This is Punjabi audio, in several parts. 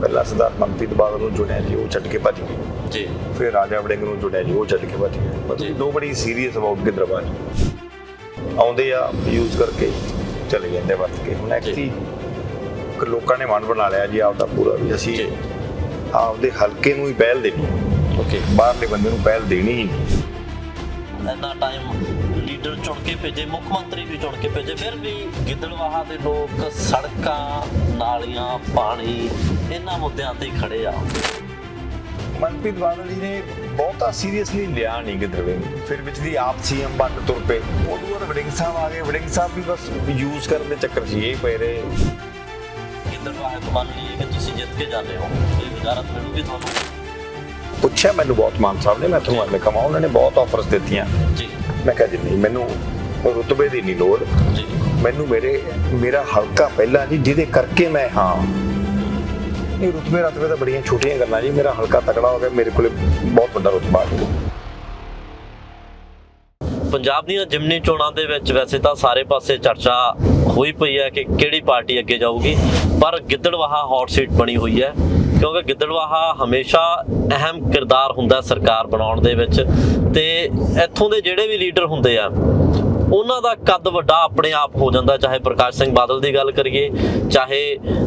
ਪਹਿਲਾਂ ਸਰਦਾਰ ਮਨਪ੍ਰੀਤ ਬਾਦਲ ਨੂੰ ਚੁਣਿਆ ਜੀ ਉਹ ਛੱਡ ਕੇ ਭੱਜ ਗਏ ਜੀ। ਫਿਰ ਰਾਜਾ ਵੜਿੰਗ ਨੂੰ ਚੁਣਿਆ ਜੀ ਉਹ ਛੱਡ ਕੇ ਭੱਜ ਗਏ। ਮਤਲਬ ਨੋ ਬੜੀ ਸੀਰੀਅਸ ਅਬਾਊਟ ਜੀ। ਆਉਂਦੇ ਆ ਯੂਜ਼ ਕਰਕੇ ਚਲੇ ਜਾਂਦੇ ਵਰਤ ਕੇ। ਹੁਣ ਐਕਚੁਅਲੀ ਲੋਕਾਂ ਨੇ ਮਨ ਬਣਾ ਲਿਆ ਜੀ ਆਪਦਾ ਪੂਰਾ ਵੀ। ਅਸੀਂ। ਆਪਦੇ ਹਲਕੇ ਨੂੰ ਹੀ ਪਹਿਲ ਦੇਣੀ। ਓਕੇ ਬਾਹਰਲੇ ਬੰਦੇ ਨੂੰ ਪਹਿਲ ਦੇਣੀ ਹੀ ਨਹੀਂ। ਇੰਨਾ ਟਾਈਮ ਚੁਣ ਕੇ ਭੇਜੇ ਮੁੱਖ ਮੰਤਰੀ ਵੀ ਚੁਣ ਕੇ ਭੇਜੇ ਫਿਰ ਵੀ ਗਿੱਦੜਵਾਹਾ ਦੇ ਲੋਕ ਸੜਕਾਂ ਨਾਲੀਆਂ ਪਾਣੀ ਇਹਨਾਂ ਮੁੱਦਿਆਂ ਤੇ ਖੜੇ ਆ। ਮਨਪ੍ਰੀਤ ਬਾਦਲ ਜੀ ਨੇ ਬਹੁਤਾ ਸੀਰੀਅਸਲੀ ਲਿਆ ਨਹੀਂ ਗਿੱਦੜਵੇ ਨੂੰ। ਫਿਰ ਵਿੱਚ ਦੀ ਆਪ ਸੀਐਮ ਬਣ ਤੁਰ ਪਏ। ਉਦੋਂ ਬਾਅਦ ਵੜਿੰਗ ਸਾਹਿਬ ਆ ਗਏ। ਵੜਿੰਗ ਸਾਹਿਬ ਵੀ ਬਸ ਯੂਜ਼ ਕਰਨ ਦੇ ਚੱਕਰ 'ਚ ਇਹ ਪਏ ਰਹੇ। ਗਿੱਦੜਵਾਹਾ ਤੋਂ ਮੰਨ ਲਈਏ ਕਿ ਤੁਸੀਂ ਜਿੱਤ ਕੇ ਜਾਂਦੇ ਹੋ ਇਹ ਵਜ਼ਾਰਤ ਮਿਲੂਗੀ ਤੁਹਾਨੂੰ? ਪੁੱਛਿਆ ਮੈਨੂੰ ਬਹੁਤ ਮਾਨ ਸਾਹਿਬ ਨੇ ਮੈਂ ਤੁਹਾਨੂੰ ਐਵੇਂ ਕਮਾ ਉਹਨਾਂ ਨੇ ਬਹੁਤ ਆਫਰਸ ਦਿੱਤੀਆਂ। ਜੀ। ਮੈਂ ਕਿਹਾ ਜੀ ਨਹੀਂ ਮੈਨੂੰ ਰੁਤਬੇ ਦੀ ਨਹੀਂ ਲੋੜ। ਜੀ। ਮੈਨੂੰ ਮੇਰੇ ਮੇਰਾ ਹਲਕਾ ਪਹਿਲਾਂ ਜੀ ਜਿਹਦੇ ਕਰਕੇ ਮੈਂ ਹਾਂ। ਇਹ ਰੁਤਬੇ ਰਤਬੇ ਤਾਂ ਬੜੀਆਂ ਛੋਟੀਆਂ ਗੱਲਾਂ ਜੀ ਮੇਰਾ ਹਲਕਾ ਤਕੜਾ ਹੋ ਗਿਆ ਮੇਰੇ ਕੋਲੇ ਬਹੁਤ ਵੱਡਾ ਰੁਤਬਾ ਗਿਆ ਪੰਜਾਬ ਦੀਆਂ ਜਿਮਨੀ ਚੋਣਾਂ ਦੇ ਵਿੱਚ ਵੈਸੇ ਤਾਂ ਸਾਰੇ ਪਾਸੇ ਚਰਚਾ ਹੋਈ ਪਈ ਹੈ ਕਿ ਕਿਹੜੀ ਪਾਰਟੀ ਅੱਗੇ ਜਾਊਗੀ ਪਰ ਗਿੱਦੜਵਾਹਾ ਹੌਟ ਸੀਟ ਬਣੀ ਹੋਈ ਹੈ। ਕਿਉਂਕਿ ਗਿੱਦੜਵਾਹਾ ਹਮੇਸ਼ਾ ਅਹਿਮ ਕਿਰਦਾਰ ਹੁੰਦਾ ਸਰਕਾਰ ਬਣਾਉਣ ਦੇ ਵਿੱਚ ਤੇ ਇੱਥੋਂ ਦੇ ਜਿਹੜੇ ਵੀ ਲੀਡਰ ਹੁੰਦੇ ਆ, ਉਹਨਾਂ ਦਾ ਕੱਦ ਵੱਡਾ ਆਪਣੇ ਆਪ ਹੋ ਜਾਂਦਾ, ਚਾਹੇ ਪ੍ਰਕਾਸ਼ ਸਿੰਘ ਬਾਦਲ ਦੀ ਗੱਲ ਕਰੀਏ, ਚਾਹੇ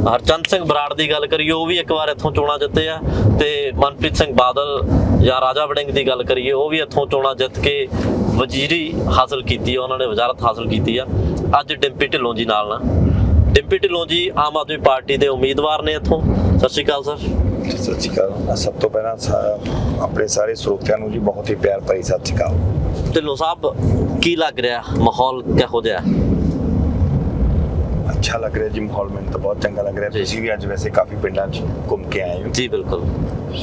ਹਰਚੰਦ ਸਿੰਘ ਬਰਾੜ ਦੀ ਗੱਲ ਕਰੀਏ, ਉਹ ਵੀ ਇੱਕ ਵਾਰ ਇੱਥੋਂ ਚੋਣਾਂ ਜਿੱਤੇ ਆ, ਤੇ ਮਨਪ੍ਰੀਤ ਸਿੰਘ ਬਾਦਲ ਜਾਂ ਰਾਜਾ ਵੜਿੰਗ ਦੀ ਗੱਲ ਕਰੀਏ, ਉਹ ਵੀ ਇੱਥੋਂ ਚੋਣਾਂ ਜਿੱਤ ਕੇ ਵਜ਼ੀਰੀ ਹਾਸਲ ਕੀਤੀ ਆ, ਉਹਨਾਂ ਨੇ ਵਜ਼ਾਰਤ ਹਾਸਲ ਕੀਤੀ ਆ। ਅੱਜ ਡਿੰਪੀ ਢਿੱਲੋਂ ਜੀ ਨਾਲ ਨਾ। ਡਿੰਪੀ ਢਿੱਲੋਂ ਜੀ ਆਮ ਆਦਮੀ ਪਾਰਟੀ ਦੇ ਉਮੀਦਵਾਰ ਨੇ ਇੱਥੋਂ। ਸਤਿ ਸ਼੍ਰੀ ਅਕਾਲ ਸਰ। ਸਤਿ ਸ਼੍ਰੀ ਅਕਾਲ। ਸਭ ਤੋਂ ਪਹਿਲਾਂ ਆਪਣੇ ਸਾਰੇ ਸਰੋਤਿਆਂ ਨੂੰ ਜੀ ਬਹੁਤ ਹੀ ਪਿਆਰ ਭਰੀ ਸਤਿ ਸ਼੍ਰੀ ਅਕਾਲ। ਢਿੱਲੋਂ ਸਾਹਿਬ ਕੀ ਲੱਗ ਰਿਹਾ? ਮਾਹੌਲ ਕਿਹੋ ਜਿਹਾ ਅੱਛਾ ਲੱਗ ਰਿਹਾ ਜੀ ਮਾਹੌਲ ਮੈਨੂੰ ਤਾਂ ਬਹੁਤ ਚੰਗਾ ਲੱਗ ਰਿਹਾ। ਤੁਸੀਂ ਵੀ ਅੱਜ ਵੈਸੇ ਕਾਫੀ ਪਿੰਡਾਂ 'ਚ ਘੁੰਮ ਕੇ ਆਏ ਹੋ। ਜੀ ਬਿਲਕੁਲ।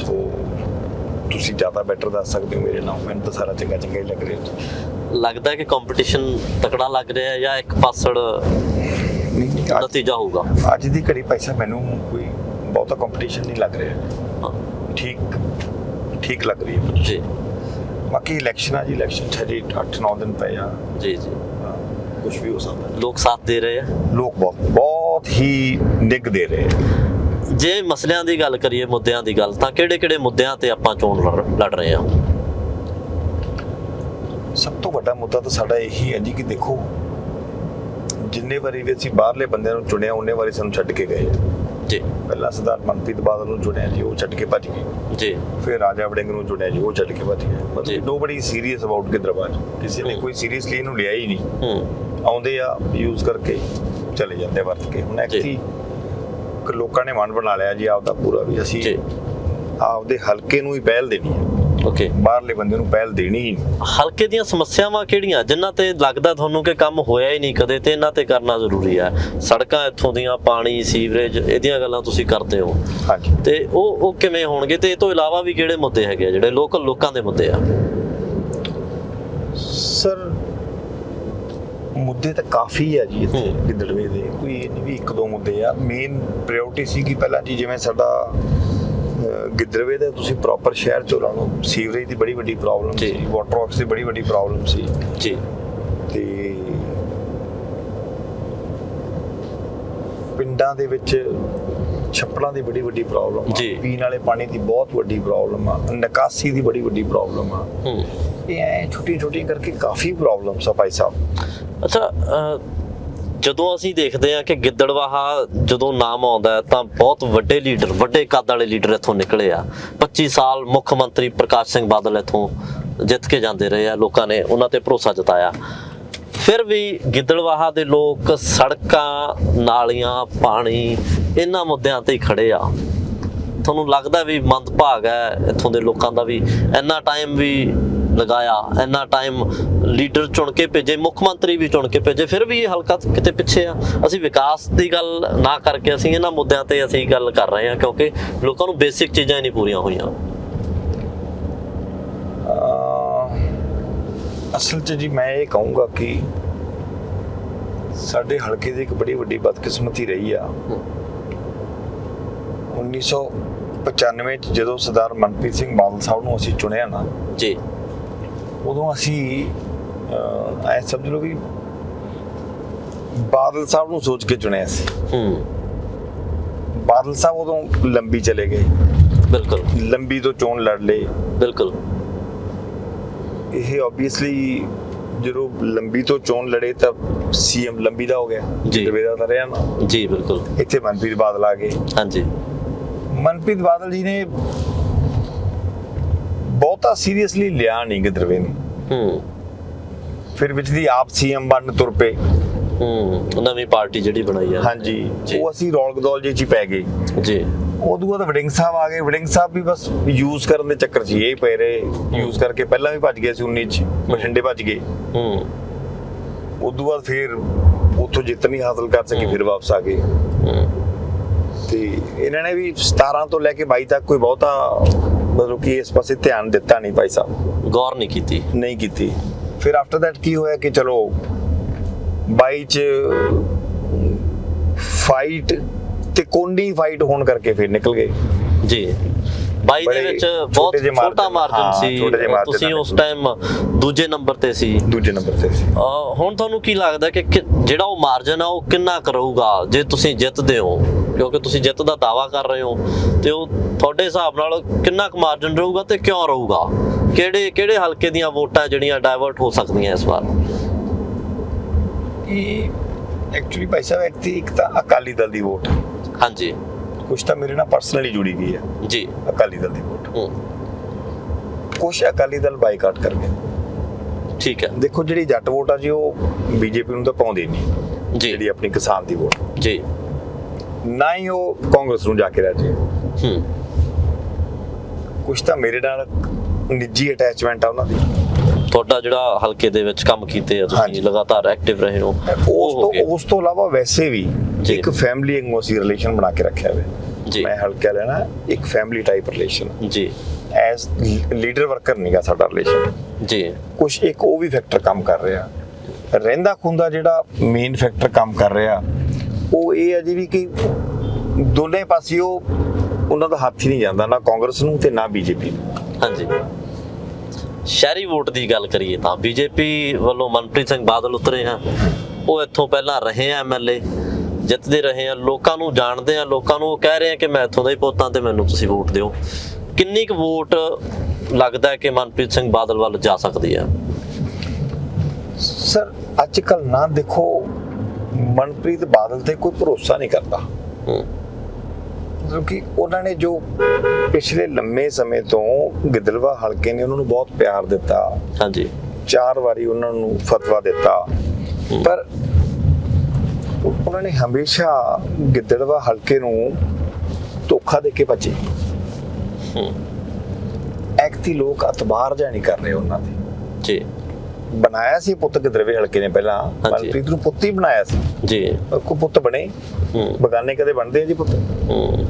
ਸੋ ਤੁਸੀਂ ਜ਼ਿਆਦਾ ਬੈਟਰ ਦੱਸ ਸਕਦੇ ਹੋ ਮੇਰੇ ਨਾਲ ਮੈਨੂੰ ਤਾਂ ਸਾਰਾ ਚੰਗਾ ਚੰਗਾ ਹੀ ਲੱਗ ਰਿਹਾ। ਲੱਗਦਾ ਕਿ ਕੰਪੀਟੀਸ਼ਨ ਤਕੜਾ ਲੱਗ ਰਿਹਾ ਹੈ ਜਾਂ ਇੱਕ ਪਾਸੜ ਨਤੀਜਾ ਹੋਊਗਾ? ਅੱਜ ਦੀ ਘੜੀ ਭਾਈ ਸਾਹਿਬ ਮੈਨੂੰ ਕੋਈ ਬਹੁਤਾ ਕੰਪੀਟੀਸ਼ਨ ਨਹੀਂ ਲੱਗ ਰਿਹਾ। ਠੀਕ ਠੀਕ ਲੱਗ ਰਹੀ ਹੈ ਜੀ। ਬਾਕੀ ਇਲੈਕਸ਼ਨ ਆ ਜੀ ਇਲੈਕਸ਼ਨ ਜੀ 8-9 ਦਿਨ ਪਏ ਆ। ਜੀ ਜੀ। ਕੁਝ ਵੀ ਹੋ ਸਕਦਾ। ਲੋਕ ਸਾਥ ਦੇ ਰਹੇ ਆ? ਲੋਕ ਬਹੁਤ ਬਹੁਤ ਹੀ ਨਿੱਘ ਦੇ ਰਹੇ ਆ। ਜੇ ਮਸਲਿਆਂ ਦੀ ਗੱਲ ਕਰੀਏ ਮੁੱਦਿਆਂ ਦੀ ਗੱਲ ਤਾਂ ਕਿਹੜੇ ਕਿਹੜੇ ਮੁੱਦਿਆਂ ਤੇ ਆਪਾਂ ਚੋਣ ਲੜ ਰਹੇ ਹਾਂ ਸਭ ਤੋਂ ਵੱਡਾ ਮੁੱਦਾ ਤਾਂ ਸਾਡਾ ਇਹੀ ਹੈ ਜੀ ਕਿ ਦੇਖੋ ਜਿੰਨੇ ਵਾਰੀ ਵੀ ਅਸੀਂ ਬਾਹਰਲੇ ਬੰਦਿਆਂ ਨੂੰ ਚੁਣਿਆ ਉਹਨੇ ਵਾਰੀ ਸਾਨੂੰ ਛੱਡ ਕੇ ਗਏ। ਜੀ। ਪਹਿਲਾਂ ਸਰਦਾਰ ਮਨਪ੍ਰੀਤ ਬਾਦਲ ਨੂੰ ਚੁਣਿਆ ਜੀ ਉਹ ਛੱਡ ਕੇ ਭੱਜ ਗਏ। ਜੀ। ਫਿਰ ਰਾਜਾ ਵੜਿੰਗ ਨੂੰ ਚੁਣਿਆ ਜੀ ਉਹ ਛੱਡ ਕੇ ਭੱਜ ਗਏ। ਮਤਲਬ ਨੋ ਬੜੀ ਸੀਰੀਅਸ ਅਬਾਊਟ ਗਿੱਦੜਬਾਹ ਕਿਸੇ ਨੇ। ਕੋਈ ਸੀਰੀਅਸਲੀ ਇਹਨੂੰ ਲਿਆ ਹੀ ਨਹੀਂ। ਹੂੰ। ਆਉਂਦੇ ਆ ਯੂਜ਼ ਕਰਕੇ ਚਲੇ ਜਾਂਦੇ ਵਰਤ ਕੇ। ਹੁਣ ਐਕਚੁਅਲੀ ਲੋਕਾਂ ਨੇ ਮਨ ਬਣਾ ਲਿਆ ਜੀ ਆਪਦਾ ਪੂਰਾ ਵੀ ਅਸੀਂ ਜੀ। ਆਪਦੇ ਹਲਕੇ ਨੂੰ ਹੀ ਪਹਿਲ ਦੇਣੀ ਹੈ। ਓਕੇ। ਬਾਹਰਲੇ ਬੰਦੇ ਨੂੰ ਪਹਿਲ ਦੇਣੀ ਹੀ ਨਹੀਂ। ਹਲਕੇ ਦੀਆਂ ਸਮੱਸਿਆਵਾਂ ਕਿਹੜੀਆਂ? ਜਿਨ੍ਹਾਂ ਤੇ ਲੱਗਦਾ ਤੁਹਾਨੂੰ ਕਿ ਕੰਮ ਹੋਇਆ ਹੀ ਨਹੀਂ ਕਦੇ ਤੇ ਇਹਨਾਂ ਤੇ ਕਰਨਾ ਜ਼ਰੂਰੀ ਹੈ। ਸੜਕਾਂ ਇੱਥੋਂ ਦੀਆਂ ਪਾਣੀ ਸੀਵਰੇਜ ਇਹਦੀਆਂ ਗੱਲਾਂ ਤੁਸੀਂ ਕਰਦੇ ਹੋ। ਹਾਂਜੀ। ਤੇ ਉਹ ਉਹ ਕਿਵੇਂ ਹੋਣਗੇ? ਤੇ ਇਹ ਤੋਂ ਇਲਾਵਾ ਵੀ ਕਿਹੜੇ ਮੁੱਦੇ ਹੈਗੇ ਆ ਜਿਹੜੇ ਲੋਕਲ ਲੋਕਾਂ ਦੇ ਮੁੱਦੇ ਆ? ਸਰ ਮੁੱਦੇ ਤਾਂ ਕਾਫੀ ਆ ਜੀ ਇੱਥੇ। ਗਿੱਦੜਵੇ ਦੇ। ਕੋਈ ਇਹ ਨਹੀਂ ਵੀ ਇੱਕ ਦੋ ਮੁੱਦੇ ਆ। ਮੇਨ ਪ੍ਰਾਇੋਰਟੀ ਸੀ ਕਿ ਪਹਿਲਾਂ ਜੀ ਜਿਵੇਂ ਸਾਡਾ ਅਹ, ਗਿੱਦੜਵੇ ਦੇ ਤੁਸੀਂ ਪ੍ਰੋਪਰ ਸ਼ਹਿਰ ਚੋਂ ਲਾ ਲਓ ਸੀਵਰੇਜ ਦੀ ਬੜੀ ਵੱਡੀ ਪ੍ਰੋਬਲਮ। ਸੀ ਵਾਟਰ ਵਰਕਸ ਦੀ ਬੜੀ ਵੱਡੀ ਪ੍ਰੋਬਲਮ ਸੀ। ਜੀ। ਤੇ ਪਿੰਡਾਂ ਦੇ ਵਿੱਚ ਛੱਪੜਾਂ ਦੀ ਬੜੀ ਵੱਡੀ ਪ੍ਰੋਬਲਮ ਆ। ਪੀਣ ਵਾਲੇ ਪਾਣੀ ਦੀ ਬਹੁਤ ਵੱਡੀ ਪ੍ਰੋਬਲਮ ਆ। ਨਿਕਾਸੀ ਦੀ ਬੜੀ ਵੱਡੀ ਪ੍ਰੋਬਲਮ ਆ। ਹੂੰ। ਇਹ ਛੋਟੀ ਛੋਟੀ ਕਰਕੇ ਕਾਫੀ ਪ੍ਰੋਬਲਮਸ ਆ ਭਾਈ ਸਾਹਿਬ। ਅੱਛਾ ਜਦੋਂ ਅਸੀਂ ਦੇਖਦੇ ਹਾਂ ਕਿ ਗਿੱਦੜਵਾਹਾ ਜਦੋਂ ਨਾਮ ਆਉਂਦਾ ਹੈ ਤਾਂ ਬਹੁਤ ਵੱਡੇ ਲੀਡਰ, ਵੱਡੇ ਕੱਦ ਵਾਲੇ ਲੀਡਰ ਇੱਥੋਂ ਨਿਕਲੇ ਆ। 25 ਸਾਲ ਮੁੱਖ ਮੰਤਰੀ ਪ੍ਰਕਾਸ਼ ਸਿੰਘ ਬਾਦਲ ਇੱਥੋਂ ਜਿੱਤ ਕੇ ਜਾਂਦੇ ਰਹੇ ਆ, ਲੋਕਾਂ ਨੇ ਉਹਨਾਂ ਤੇ ਭਰੋਸਾ ਜਤਾਇਆ। ਫਿਰ ਵੀ ਗਿੱਦੜਵਾਹਾ ਦੇ ਲੋਕ ਸੜਕਾਂ, ਨਾਲੀਆਂ, ਪਾਣੀ, ਇਹਨਾਂ ਮੁੱਦਿਆਂ ਤੇ ਹੀ ਖੜੇ ਆ। ਤੁਹਾਨੂੰ ਲੱਗਦਾ ਵੀ ਮੰਦਭਾਗ ਹੈ ਇੱਥੋਂ ਦੇ ਲੋਕਾਂ ਦਾ ਵੀ। ਇੰਨਾ ਟਾਈਮ ਵੀ ਲਗਾਇਆ ਇੰਨਾ ਟਾਈਮ ਲੀਡਰ ਚੁਣ ਕੇ ਭੇਜੇ ਮੁੱਖ ਮੰਤਰੀ ਵੀ ਚੁਣ ਕੇ ਭੇਜੇ ਫਿਰ ਵੀ ਇਹ ਹਲਕਾ ਕਿਤੇ ਪਿੱਛੇ ਆ। ਅਸੀਂ ਵਿਕਾਸ ਦੀ ਗੱਲ ਨਾ ਕਰਕੇ ਅਸੀਂ ਇਹਨਾਂ ਮੁੱਦਿਆਂ ਤੇ ਅਸੀਂ ਗੱਲ ਕਰ ਰਹੇ ਹਾਂ ਕਿਉਂਕਿ ਲੋਕਾਂ ਨੂੰ ਬੇਸਿਕ ਚੀਜ਼ਾਂ ਨਹੀਂ ਪੂਰੀਆਂ ਹੋਈਆਂ। ਅਸਲ 'ਚ ਜੀ ਮੈਂ ਇਹ ਕਹੂੰਗਾ ਕਿ ਸਾਡੇ ਹਲਕੇ ਦੀ ਇੱਕ ਬੜੀ ਵੱਡੀ ਬਦਕਿਸਮਤੀ ਰਹੀ ਆ। 1995 ਚ ਜਦੋਂ ਸਰਦਾਰ ਮਨਪ੍ਰੀਤ ਸਿੰਘ ਬਾਦਲ ਸਾਹਿਬ ਨੂੰ ਅਸੀਂ ਚੁਣਿਆ ਨਾ ਜੀ। ਉਦੋਂ ਅਸੀਂ ਐ ਸਮਝ ਲਓ ਵੀ ਬਾਦਲ ਸਾਹਿਬ ਨੂੰ ਸੋਚ ਕੇ ਚੁਣਿਆ ਸੀ। ਹੂੰ। ਬਾਦਲ ਸਾਹਿਬ ਉਦੋਂ ਲੰਬੀ ਚਲੇ ਗਏ। ਬਿਲਕੁਲ। ਲੰਬੀ ਤੋਂ ਚੋਣ ਲੜ ਲਈ ਬਿਲਕੁਲ। ਇਹ ਆਬਵੀਅਸਲੀ ਜਦੋਂ ਲੰਬੀ ਤੋਂ ਚੋਣ ਲੜੇ ਤਾਂ ਸੀਐਮ ਲੰਬੀ ਦਾ ਹੋ ਗਿਆ। ਜੀ। ਦਵੇਦਾ ਤਾਂ ਰਿਹਾ ਨਾ। ਜੀ ਬਿਲਕੁਲ। ਇੱਥੇ ਮਨਪ੍ਰੀਤ ਬਾਦਲ ਆ ਗਏ। ਹਾਂਜੀ। ਮਨਪ੍ਰੀਤ ਬਾਦਲ ਜੀ ਨੇ ਬਹੁਤਾ ਸੀਰੀਅਸਲੀ ਲਿਆ ਨਹੀਂ ਗਿੱਦਰਵੇ ਨੇ। ਹੂੰ। ਫਿਰ ਵਿੱਚ ਦੀ ਆਪ ਸੀਐਮ ਬਣਨ ਤੁਰ ਪਏ। ਹੂੰ ਨਵੀਂ ਪਾਰਟੀ ਜਿਹੜੀ ਬਣਾਈ ਆ। ਹਾਂਜੀ। ਉਹ ਅਸੀਂ ਰੌਲ ਗਦੌਲ ਜੀ ਚ ਪੈ ਗਏ। ਜੀ। ਉਦੋਂ ਬਾਅਦ ਵੜਿੰਗ ਸਾਹਿਬ ਆ ਗਏ। ਵੜਿੰਗ ਸਾਹਿਬ ਵੀ ਬਸ ਯੂਜ਼ ਕਰਨ ਦੇ ਚੱਕਰ 'ਚ ਇਹ ਪਏ ਰਹੇ। ਯੂਜ਼ ਕਰਕੇ ਪਹਿਲਾਂ ਵੀ ਭੱਜ ਗਏ ਸੀ 19 ਚ ਬਠਿੰਡੇ ਭੱਜ ਗਏ। ਹੂੰ। ਉਦੋਂ ਬਾਅਦ ਫਿਰ ਉੱਥੋਂ ਜਿੱਤ ਨਹੀਂ ਹਾਸਲ ਕਰ ਸਕੇ ਫਿਰ ਵਾਪਸ ਆ ਗਏ। ਹੂੰ। ਤੇ ਇਹਨਾਂ ਨੇ ਵੀ 17 ਤੋਂ ਲੈ ਕੇ 22 ਤੱਕ ਕੋਈ ਬਹੁਤਾ ਮਤਲਬ ਕਿ ਇਸ ਪਾਸੇ ਧਿਆਨ ਦਿੱਤਾ ਨਹੀਂ ਭਾਈ ਸਾਹਿਬ। ਗੌਰ ਨਹੀਂ ਕੀਤੀ। ਨਹੀਂ ਕੀਤੀ। ਫਿਰ ਆਫਟਰ ਦੈਟ ਕੀ ਹੋਇਆ ਕਿ ਚਲੋ 22 ਚ ਫਾਈਟ ਤੇ ਕੋਂਡੀ ਫਾਈਟ ਹੋਣ ਕਰਕੇ ਫਿਰ ਨਿਕਲ ਗਏ। ਜੀ। ਬਾਈ ਦੇ ਵਿੱਚ ਬਹੁਤ ਛੋਟੇ ਮਾਰਜਨ ਸੀ। ਤੁਸੀਂ ਉਸ ਟਾਈਮ ਦੂਜੇ ਨੰਬਰ ਤੇ ਸੀ। ਦੂਜੇ ਨੰਬਰ ਤੇ ਸੀ। ਹੁਣ ਤੁਹਾਨੂੰ ਕੀ ਲੱਗਦਾ ਕਿ- ਜਿਹੜਾ ਉਹ ਮਾਰਜਨ ਆ ਉਹ ਕਿੰਨਾ ਕਰੂਗਾ ਜੇ ਤੁਸੀਂ ਜਿੱਤਦੇ ਹੋ? ਕਿਉਂਕਿ ਤੁਸੀਂ ਜਿੱਤ ਦਾ ਦਾਵਾ ਕਰ ਰਹੇ ਹੋ ਤੇ ਉਹ ਤੁਹਾਡੇ ਹਿਸਾਬ ਨਾਲ ਕਿੰਨਾ ਕੁ ਮਾਰਜਨ ਰਹੂਗਾ ਤੇ ਕਿਉਂ ਰਹੂਗਾ? ਕਿਹੜੇ ਕਿਹੜੇ ਹਲਕੇ ਦੀਆਂ ਵੋਟਾਂ ਜਿਹੜੀਆਂ ਡਾਇਵਰਟ ਹੋ ਸਕਦੀਆਂ ਇਸ ਵਾਰ? ਇਹ ਐਕਚੁਅਲੀ ਭਾਈ ਸਾਹਿਬ ਇੱਕ ਤੇ- ਇੱਕ ਤਾਂ ਅਕਾਲੀ ਦਲ ਦੀ ਵੋਟ। ਹਾਂਜੀ। ਕੁਝ ਤਾਂ ਮੇਰੇ ਨਾਲ ਪਰਸਨਲੀ ਜੁੜੀ ਗਈ ਹੈ। ਜੀ। ਅਕਾਲੀ ਦਲ ਦੀ ਵੋਟ। ਕੁਝ ਅਕਾਲੀ ਦਲ ਬਾਈਕਾਟ ਕਰ ਗਏ। ਠੀਕ ਹੈ। ਦੇਖੋ ਜਿਹੜੀ ਜੱਟ ਵੋਟ ਆ ਜੀ ਉਹ ਬੀਜੇਪੀ ਨੂੰ ਤਾਂ ਪਾਉਂਦੀ ਨਹੀਂ। ਜੀ। ਜਿਹੜੀ ਆਪਣੀ ਕਿਸਾਨ ਦੀ ਵੋਟ। ਜੀ। ਨਾ ਹੀ ਉਹ ਕਾਂਗਰਸ ਨੂੰ ਜਾ ਕੇ ਰਾਜੀ। ਹੂੰ। ਕੁਝ ਤਾਂ ਮੇਰੇ ਨਾਲ ਨਿੱਜੀ ਅਟੈਚਮੈਂਟ ਆ ਉਹਨਾਂ ਦੀ। ਤੁਹਾਡਾ ਜਿਹੜਾ ਹਲਕੇ ਦੇ ਵਿੱਚ ਕੰਮ ਕੀਤੇ ਆ ਤੁਸੀਂ। ਲਗਾਤਾਰ ਐਕਟਿਵ ਰਹੇ ਹੋ ਉਸ ਤੋਂ। ਉਸ ਤੋਂ ਇਲਾਵਾ ਵੈਸੇ ਵੀ। ਇੱਕ ਫੈਮਿਲੀ ਵਾਂਗੂ ਅਸੀਂ ਰਿਲੇਸ਼ਨ ਬਣਾ ਕੇ ਰੱਖਿਆ ਹੋਇਆ। ਜੀ। ਮੈਂ ਹਲਕਾ ਲੈਣਾ ਇੱਕ ਫੈਮਿਲੀ ਟਾਈਪ ਰਿਲੇਸ਼ਨ ਜੀ। ਐਜ਼ ਲੀਡਰ ਵਰਕਰ ਨਹੀਂਗਾ ਸਾਡਾ ਰਿਲੇਸ਼ਨ ਜੀ। ਕੁਝ ਇੱਕ ਉਹ ਵੀ ਫੈਕਟਰ ਕੰਮ ਕਰ ਰਿਹਾ। ਰਹਿੰਦਾ ਖੁੰਦਾ ਜਿਹੜਾ ਮੇਨ ਫੈਕਟਰ ਕੰਮ ਕਰ ਰਿਹਾ ਉਹ ਇਹ ਹੈ ਜੀ ਵੀ ਕਿ ਦੋਨੇ ਪਾਸੇ ਉਹ ਉਹਨਾਂ ਦਾ ਹੱਥ ਹੀ ਨਹੀਂ ਜਾਂਦਾ ਨਾ ਕਾਂਗਰਸ ਨੂੰ ਤੇ ਨਾ ਬੀਜੇਪੀ ਨੂੰ। ਹਾਂਜੀ। ਸ਼ਹਿਰੀ ਵੋਟ ਦੀ ਗੱਲ ਕਰੀਏ ਤਾਂ ਬੀਜੇਪੀ ਵੱਲੋਂ ਮਨਪ੍ਰੀਤ ਸਿੰਘ ਬਾਦਲ ਉਤਰੇ ਆ। ਉਹ ਇੱਥੋਂ ਪਹਿਲਾਂ ਰਹੇ ਆ ਐਮਐਲਏ ਜਿੱਤਦੇ ਰਹੇ ਆ। ਲੋਕਾਂ ਨੂੰ ਜਾਣਦੇ ਆ ਲੋਕਾਂ ਨੂੰ ਉਹ ਕਹਿ ਰਹੇ ਆ ਕਿ ਮੈਂ ਇੱਥੋਂ ਦਾ ਹੀ ਪੁੱਤਾਂ ਤੇ ਮੈਨੂੰ ਤੁਸੀਂ ਵੋਟ ਦਿਓ। ਕਿੰਨੀ ਕੁ ਵੋਟ ਲੱਗਦਾ ਕਿ ਮਨਪ੍ਰੀਤ ਸਿੰਘ ਬਾਦਲ ਵੱਲ ਜਾ ਸਕਦੀ ਹੈ ਸਰ ਅੱਜ ਕੱਲ ਨਾ ਦੇਖੋ ਮਨਪ੍ਰੀਤ ਬਾਦਲ ਤੇ ਕੋਈ ਭਰੋਸਾ ਨਹੀਂ ਕਰਦਾ। ਹੂੰ, ਕਿਉਂਕਿ ਉਹਨਾਂ ਨੇ ਜੋ ਪਿਛਲੇ ਲੰਮੇ ਸਮੇਂ ਤੋਂ ਗਿੱਦਲਵਾ ਹਲਕੇ ਨੇ ਉਹਨਾਂ ਨੂੰ ਬਹੁਤ ਪਿਆਰ ਦਿੱਤਾ। ਹਾਂਜੀ। ਚਾਰ ਵਾਰੀ ਉਹਨਾਂ ਨੂੰ ਫਤਵਾ ਦਿੱਤਾ। ਪਰ ਉਹਨਾਂ ਨੇ ਹਮੇਸ਼ਾ ਗਿੱਦੜਵਾ ਹਲਕੇ ਨੂੰ ਧੋਖਾ ਦੇ ਕੇ ਭੱਜੇ। ਹੂੰ, ਐਕਤੀ ਲੋਕ ਅਤਬਾਰ ਜਾਂ ਨਹੀਂ ਕਰ ਰਹੇ ਉਹਨਾਂ ਦੀ ਜੀ। ਬਣਾਇਆ ਸੀ ਪੁੱਤ ਗਿੱਦੜਵੇ ਹਲਕੇ ਨੇ ਪਹਿਲਾਂ ਮਨਪ੍ਰੀਤ ਨੂੰ ਪੁੱਤ ਹੀ ਬਣਾਇਆ ਸੀ। ਜੀ। ਕੋ ਪੁੱਤ ਬਣੇ? ਬਗਾਨੇ ਕਦੇ ਬਣਦੇ ਆ ਜੀ ਪੁੱਤ? ਹੂੰ।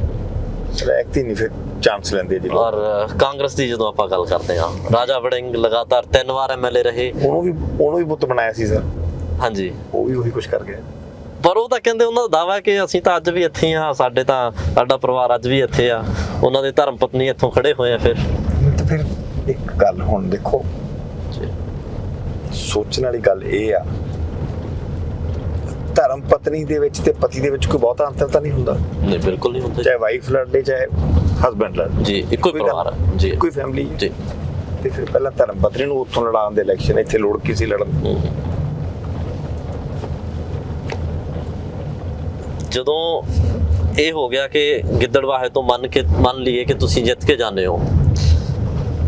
ਐਕਤੀ ਨਹੀਂ ਫਿਰ ਚਾਂਸ ਲੈਂਦੇ ਜੀ। ਔਰ ਕਾਂਗਰਸ ਦੀ ਜਦੋਂ ਆਪਾਂ ਗੱਲ ਕਰਦੇ ਹਾਂ ਰਾਜਾ ਵੜਿੰਗ ਲਗਾਤਾਰ ਤਿੰਨ ਵਾਰ ਐਮਐਲਏ ਰਹੇ। ਉਹਨੂੰ ਵੀ ਉਹਨੂੰ ਵੀ ਪੁੱਤ ਬਣਾਇਆ ਸੀ ਸਰ। ਹਾਂਜੀ। ਉਹ ਵੀ ਉਹੀ ਕੁਝ ਕਰ ਗਿਆ। ਪਰ ਉਹ ਤਾਂ ਕਹਿੰਦੇ ਉਹਨਾਂ ਦਾ ਦਾਵਾ ਕਿ ਅਸੀਂ ਤਾਂ ਅੱਜ ਵੀ ਇੱਥੇ ਆ ਸਾਡੇ ਤਾਂ ਸਾਡਾ ਪਰਿਵਾਰ ਅੱਜ ਵੀ ਇੱਥੇ ਆ। ਉਹਨਾਂ ਦੇ ਧਰਮ ਪਤਨੀ ਇੱਥੋਂ ਖੜੇ ਹੋਏ ਆ ਫਿਰ। ਤੇ ਫਿਰ ਇੱਕ ਗੱਲ ਹੁਣ ਦੇਖੋ। ਸੋਚਣ ਵਾਲੀ ਗੱਲ ਇਹ ਆ ਧਰਮ ਪਤਨੀ ਦੇ ਵਿੱਚ ਤੇ ਪਤੀ ਦੇ ਵਿੱਚ ਕੋਈ ਬਹੁਤਾ ਅੰਤਰ ਤਾਂ ਨਹੀਂ ਹੁੰਦਾ? ਨਹੀਂ ਬਿਲਕੁਲ ਨਹੀਂ ਹੁੰਦੇ ਚਾਹੇ ਵਾਈਫ ਲੜਦੇ ਚਾਹੇ ਹਸਬੰਡ ਲੜਦੇ। ਜੀ ਇੱਕੋ ਹੀ ਪਰਿਵਾਰ ਹੈ ਜੀ। ਕੋਈ ਫੈਮਿਲੀ ਜੀ। ਤੇ ਫਿਰ ਪਹਿਲਾਂ ਧਰਮ ਪਤਨੀ ਨੂੰ ਉੱਥੋਂ ਲੜਾਉਣ ਦੇ ਇਲੈਕਸ਼ਨ ਇੱਥੇ ਲੋੜ ਕੀ ਸੀ ਲੜਨ। ਜਦੋਂ ਇਹ ਹੋ ਗਿਆ ਕਿ ਗਿੱਦੜਵਾਹੇ ਤੋਂ ਮੰਨ ਕੇ ਮੰਨ ਲਈਏ ਕਿ ਤੁਸੀਂ ਜਿੱਤ ਕੇ ਜਾਂਦੇ ਹੋ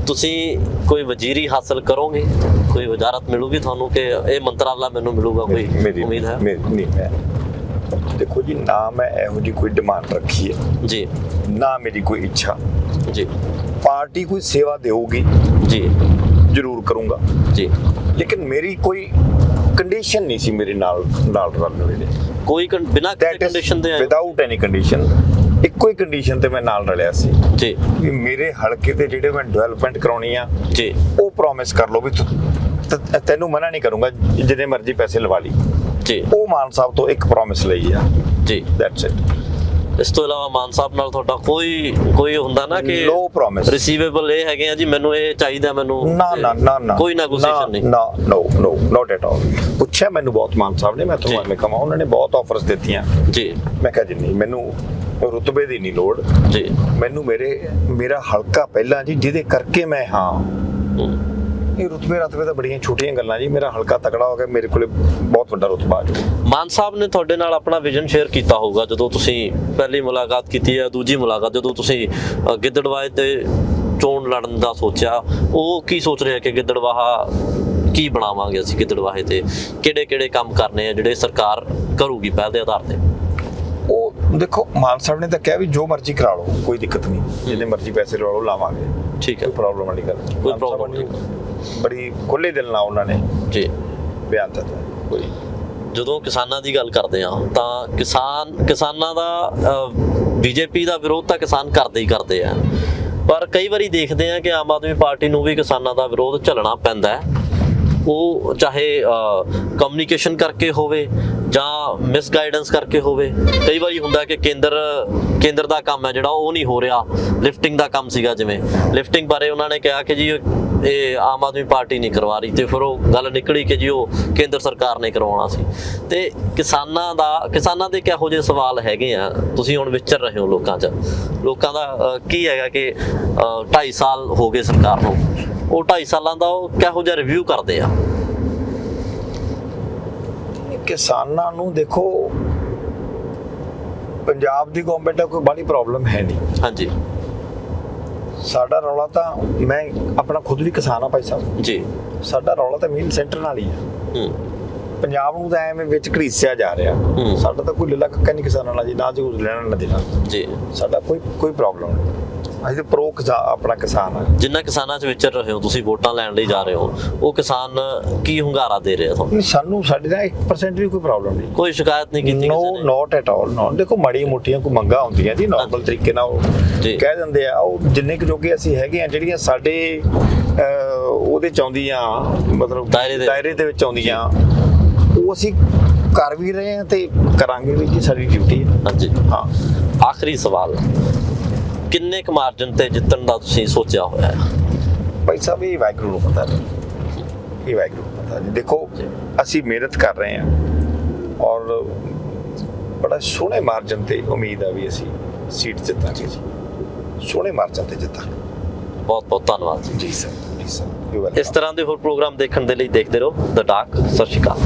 ਤੁਸੀਂ ਕੋਈ ਵਜ਼ੀਰੀ ਹਾਸਲ ਕਰੋਗੇ? ਕੋਈ ਵਜ਼ਾਰਤ ਮਿਲੂਗੀ ਤੁਹਾਨੂੰ ਕਿ ਇਹ ਮੰਤਰਾਲਾ ਮੈਨੂੰ ਮਿਲੂਗਾ ਕੋਈ? ਉਮੀਦ ਹੈ? ਨਹੀਂ ਮੈਂ ਦੇਖੋ ਜੀ ਨਾ ਮੈਂ ਇਹੋ ਜੀ ਕੋਈ ਡਿਮਾਂਡ ਰੱਖੀ ਹੈ। ਜੀ। ਨਾ ਮੇਰੀ ਕੋਈ ਇੱਛਾ। ਜੀ। ਪਾਰਟੀ ਕੋਈ ਸੇਵਾ ਦੇਊਗੀ? ਜੀ। ਜ਼ਰੂਰ ਕਰੂੰਗਾ। ਜੀ। ਲੇਕਿਨ ਮੇਰੀ ਕੋਈ ਕੰਡੀਸ਼ਨ ਨਹੀਂ ਸੀ ਮੇਰੇ ਨਾਲ ਨਾਲ ਰਲਣ ਵੇਲੇ ਕੋਈ ਬਿਨਾਂ ਕੰਡੀਸ਼ਨ ਦੇ ਹੋ? ਵਿਦਆਊਟ ਐਨੀ ਕੰਡੀਸ਼ਨ ਇੱਕੋ ਹੀ ਕੰਡੀਸ਼ਨ ਤੇ ਮੈਂ ਨਾਲ ਰਲਿਆ ਸੀ। ਜੀ। ਵੀ ਮੇਰੇ ਹਲਕੇ ਤੇ ਜਿਹੜੇ ਮੈਂ ਡਿਵੈਲਪਮੈਂਟ ਕਰਾਉਣੀ ਆ ਜੀ। ਉਹ ਪ੍ਰੋਮਿਸ ਕਰ ਲਓ ਵੀ ਤੈਨੂੰ ਮਨਾ ਨਹੀਂ ਕਰੂੰਗਾ ਜਿੰਨੇ ਮਰਜ਼ੀ ਪੈਸੇ ਲਵਾ ਲਈ। ਜੀ। ਉਹ ਮਾਨ ਸਾਹਿਬ ਤੋਂ ਇੱਕ ਪ੍ਰੋਮਿਸ ਲਈ ਆ। ਜੀ। ਦੈਟਸ ਇਟ ਇਸ ਤੋਂ ਇਲਾਵਾ ਮਾਨ ਸਾਹਿਬ ਨਾਲ ਤੁਹਾਡਾ ਕੋਈ ਕੋਈ ਹੁੰਦਾ ਨਾ ਕਿ ਲੋ ਪ੍ਰੋਮਿਸ ਰਿਸੀਵੇਬਲ ਇਹ ਹੈਗੇ ਆ ਜੀ ਮੈਨੂੰ ਇਹ ਚਾਹੀਦਾ ਮੈਨੂੰ ਨਾ ਨਾ ਨਾ ਨਾ। ਕੋਈ ਨੈਗੋਸੀਏਸ਼ਨ ਨਹੀਂ। ਨਾ ਨੋ ਨੋ ਨਾਟ ਐਟ ਆਲ ਪੁੱਛਿਆ ਮੈਨੂੰ ਬਹੁਤ ਮਾਨ ਸਾਹਿਬ ਨੇ ਮੈਂ। ਤੁਹਾਨੂੰ ਐਵੇਂ ਕਹਾਂ ਉਹਨਾਂ ਨੇ ਬਹੁਤ ਆਫਰਸ ਦਿੱਤੀਆਂ। ਜੀ। ਮੈਂ ਕਿਹਾ ਜੀ ਨਹੀਂ ਮੈਨੂੰ ਰੁਤਬੇ ਦੀ ਨਹੀਂ ਲੋੜ। ਜੀ। ਮੈਨੂੰ ਮੇਰੇ ਮੇਰਾ ਹਲਕਾ ਪਹਿਲਾਂ ਜੀ ਜਿਹਦੇ ਕਰਕੇ ਮੈਂ ਹਾਂ। ਇਹ ਰੁਤਬੇ ਰਤਬੇ ਤਾਂ ਬੜੀਆਂ ਛੋਟੀਆਂ ਗੱਲਾਂ ਜੀ ਮੇਰਾ ਹਲਕਾ ਤਕੜਾ ਹੋ ਗਿਆ ਮੇਰੇ ਕੋਲੇ ਬਹੁਤ ਵੱਡਾ ਰੁਤਬਾ ਆ ਜਾਊਗਾ। ਮਾਨ ਸਾਹਿਬ ਨੇ ਤੁਹਾਡੇ ਨਾਲ ਆਪਣਾ ਵਿਜ਼ਨ ਸ਼ੇਅਰ ਕੀਤਾ ਹੋਊਗਾ ਜਦੋਂ ਤੁਸੀਂ ਪਹਿਲੀ ਮੁਲਾਕਾਤ ਕੀਤੀ ਹੈ ਦੂਜੀ ਮੁਲਾਕਾਤ ਜਦੋਂ ਤੁਸੀਂ ਅ, ਗਿੱਦੜਵਾਹੇ ਤੇ ਚੋਣ ਲੜਨ ਦਾ ਸੋਚਿਆ ਉਹ ਕੀ ਸੋਚ ਰਿਹਾ ਕਿ ਗਿੱਦੜਵਾਹਾ ਕੀ ਬਣਾਵਾਂਗੇ ਅਸੀਂ ਗਿੱਦੜਵਾਹੇ ਤੇ? ਕਿਹੜੇ ਕਿਹੜੇ ਕੰਮ ਕਰਨੇ ਆ ਜਿਹੜੇ ਸਰਕਾਰ ਕਰੂਗੀ ਪਹਿਲ ਦੇ ਆਧਾਰ ਤੇ? ਦੇਖੋ ਮਾਨ ਸਾਹਿਬ ਨੇ ਤਾਂ ਕਿਹਾ ਵੀ ਜੋ ਮਰਜ਼ੀ ਕਰਾ ਲਓ ਕੋਈ ਦਿੱਕਤ ਨਹੀਂ। ਜਿੰਨੇ ਮਰਜ਼ੀ ਪੈਸੇ ਲਵਾ ਲਓ ਲਾਵਾਂਗੇ। ਠੀਕ ਹੈ। ਪ੍ਰੋਬਲਮ ਵਾਲੀ ਗੱਲ। ਕੋਈ problem ਨਹੀਂ। ਬੜੀ ਖੁੱਲੇ ਦਿਲ ਨਾਲ ਉਹਨਾਂ ਨੇ ਜੀ। ਬਿਆਨ ਦਿੱਤਾ। ਕੋਈ ਜਦੋਂ ਕਿਸਾਨਾਂ ਦੀ ਗੱਲ ਕਰਦੇ ਆ ਤਾਂ ਕਿਸਾਨ ਕਿਸਾਨਾਂ ਦਾ ਬੀਜੇਪੀ ਦਾ ਵਿਰੋਧ ਤਾਂ ਕਿਸਾਨ ਕਰਦੇ ਹੀ ਕਰਦੇ ਆ। ਪਰ ਕਈ ਵਾਰੀ ਦੇਖਦੇ ਆ ਕਿ ਆਮ ਆਦਮੀ ਪਾਰਟੀ ਨੂੰ ਵੀ ਕਿਸਾਨਾਂ ਦਾ ਵਿਰੋਧ ਝੱਲਣਾ ਪੈਂਦਾ ਹੈ। ਉਹ ਚਾਹੇ ਕਮਿਊਨੀਕੇਸ਼ਨ ਕਰਕੇ ਹੋਵੇ ਜਾਂ ਮਿਸਗਾਈਡੈਂਸ ਕਰਕੇ ਹੋਵੇ, ਕਈ ਵਾਰੀ ਹੁੰਦਾ ਕਿ ਕੇਂਦਰ ਕੇਂਦਰ ਦਾ ਕੰਮ ਹੈ ਜਿਹੜਾ, ਉਹ ਨਹੀਂ ਹੋ ਰਿਹਾ। ਲਿਫਟਿੰਗ ਦਾ ਕੰਮ ਸੀਗਾ ਜਿਵੇਂ। ਲਿਫਟਿੰਗ ਬਾਰੇ ਉਹਨਾਂ ਨੇ ਕਿਹਾ ਕਿ ਜੀ, ਇਹ ਆਮ ਆਦਮੀ ਪਾਰਟੀ ਨਹੀਂ ਕਰਵਾ ਰਹੀ ਤੇ ਫਿਰ ਉਹ ਗੱਲ ਨਿਕਲੀ ਕਿ ਜੀ ਉਹ ਕੇਂਦਰ ਸਰਕਾਰ ਨੇ ਕਰਵਾਉਣਾ ਸੀ। ਤੇ ਕਿਸਾਨਾਂ ਦਾ, ਕਿਸਾਨਾਂ ਦੇ ਕਿਹੋ ਜਿਹੇ ਸਵਾਲ ਹੈਗੇ ਆ? ਤੁਸੀਂ ਹੁਣ ਵਿਚਰ ਰਹੇ ਹੋ ਲੋਕਾਂ 'ਚ। ਲੋਕਾਂ ਦਾ ਕੀ ਹੈਗਾ ਕਿ 2.5 ਸਾਲ ਹੋ ਗਏ ਸਰਕਾਰ ਨੂੰ। ਉਹ 2.5 ਸਾਲਾਂ ਦਾ ਉਹ ਕਿਹੋ ਜਿਹਾ ਰਿਵਿਊ ਕਰਦੇ ਆ? ਕਿਸਾਨਾਂ ਨੂੰ ਦੇਖੋ ਪੰਜਾਬ ਦੀ ਗਵਰਨਮੈਂਟ ਦਾ ਕੋਈ ਬੜੀ ਪ੍ਰੋਬਲਮ ਹੈ ਨਹੀਂ। ਹਾਂਜੀ। ਸਾਡਾ ਰੌਲਾ ਤਾਂ ਮੈਂ ਆਪਣਾ ਖੁਦ ਵੀ ਕਿਸਾਨ ਆ ਭਾਈ ਸਾਹਿਬ। ਜੀ। ਸਾਡਾ ਰੌਲਾ ਤਾਂ ਮੇਨ ਸੈਂਟਰ ਨਾਲ ਹੀ ਆ। ਹੂੰ। ਪੰਜਾਬ ਨੂੰ ਤਾਂ ਐਵੇਂ ਵਿੱਚ ਘੜੀਸਿਆ ਜਾ ਰਿਹਾ। ਸਾਡਾ ਤਾਂ ਕੋਈ ਲੱਲਾ ਕੱਕਾ ਨਹੀਂ ਕਿਸਾਨਾਂ ਨਾਲ ਜੀ ਨਾ ਜੋ ਲੈਣਾ ਨਾ ਦੇਣਾ। ਜੀ। ਸਾਡਾ ਕੋਈ ਕੋਈ ਪ੍ਰੋਬਲਮ ਨਹੀਂ। ਅਸੀਂ ਪ੍ਰੋ ਆਪਣਾ ਕਿਸਾਨ ਆ। ਜਿੰਨਾ ਕਿਸਾਨਾਂ 'ਚ ਵਿਚਰ ਰਹੇ ਹੋ ਤੁਸੀਂ ਵੋਟਾਂ ਲੈਣ ਲਈ ਜਾ ਰਹੇ ਹੋ ਉਹ ਕਿਸਾਨ ਕੀ ਹੁੰਗਾਰਾ ਦੇ ਰਹੇ ਤੁਹਾਨੂੰ? ਨਹੀਂ, ਸਾਨੂੰ ਸਾਡੇ ਦਾ 1% ਵੀ ਕੋਈ ਪ੍ਰੋਬਲਮ ਨਹੀਂ। ਕੋਈ ਸ਼ਿਕਾਇਤ ਨਹੀਂ ਕੀਤੀ ਨੋ ਕਿਸੇ ਨੇ? ਨਾਟ ਐਟ ਆਲ ਨੋ ਦੇਖੋ ਮਾੜੀ ਮੋਟੀਆਂ ਕੋਈ ਮੰਗਾ ਹੁੰਦੀਆਂ ਜੀ ਨਾਰਮਲ ਤਰੀਕੇ ਨਾਲ ਉਹ ਜੀ। ਕਹਿ ਦਿੰਦੇ ਆ ਉਹ ਜਿੰਨੇ ਕੁ ਜੋਗੇ ਅਸੀਂ ਹੈਗੇ ਆ ਜਿਹੜੀਆਂ ਸਾਡੇ ਅਹ, ਉਹਦੇ ਚ ਆਉਂਦੀਆਂ ਮਤਲਬ ਦਾਇਰੇ ਦੇ- ਦਾਇਰੇ ਦੇ ਵਿੱਚ ਆਉਂਦੀਆਂ ਉਹ ਅਸੀਂ ਕਰ ਵੀ ਰਹੇ ਆ ਤੇ ਕਰਾਂਗੇ ਵੀ ਜੀ ਸਾਡੀ ਡਿਊਟੀ ਹੈ ਹਾਂਜੀ। ਹਾਂ। ਆਖਰੀ ਸਵਾਲ। ਕਿੰਨੇ ਕੁ ਮਾਰਜਨ ਤੇ ਜਿੱਤਣ ਦਾ ਤੁਸੀਂ ਸੋਚਿਆ ਹੋਇਆ ਹੈ? ਭਾਈ ਸਾਹਿਬ ਇਹ ਵਾਹਿਗੁਰੂ ਨੂੰ ਪਤਾ ਨਹੀਂ। ਇਹ ਵਾਹਿਗੁਰੂ ਨੂੰ ਪਤਾ ਨਹੀਂ। ਦੇਖੋ ਅਸੀਂ ਮਿਹਨਤ ਕਰ ਰਹੇ ਹਾਂ ਔਰ ਬੜਾ ਸੋਹਣੇ ਮਾਰਜਨ ਤੇ ਉਮੀਦ ਆ ਵੀ ਅਸੀਂ ਸੀਟ ਜਿੱਤਾਂਗੇ ਜੀ। ਸੋਹਣੇ ਮਾਰਜਨ ਤੇ ਜਿੱਤਾਂਗੇ। ਬਹੁਤ ਬਹੁਤ ਧੰਨਵਾਦ। ਜੀ ਸਰ ਜੀ ਸਰ। ਇਸ ਤਰ੍ਹਾਂ ਦੇ ਹੋਰ ਪ੍ਰੋਗਰਾਮ ਦੇਖਣ ਦੇ ਲਈ ਦੇਖਦੇ ਰਹੋ। ਦ ਡਾਕ ਸਤਿ ਸ਼੍ਰੀ ਅਕਾਲ।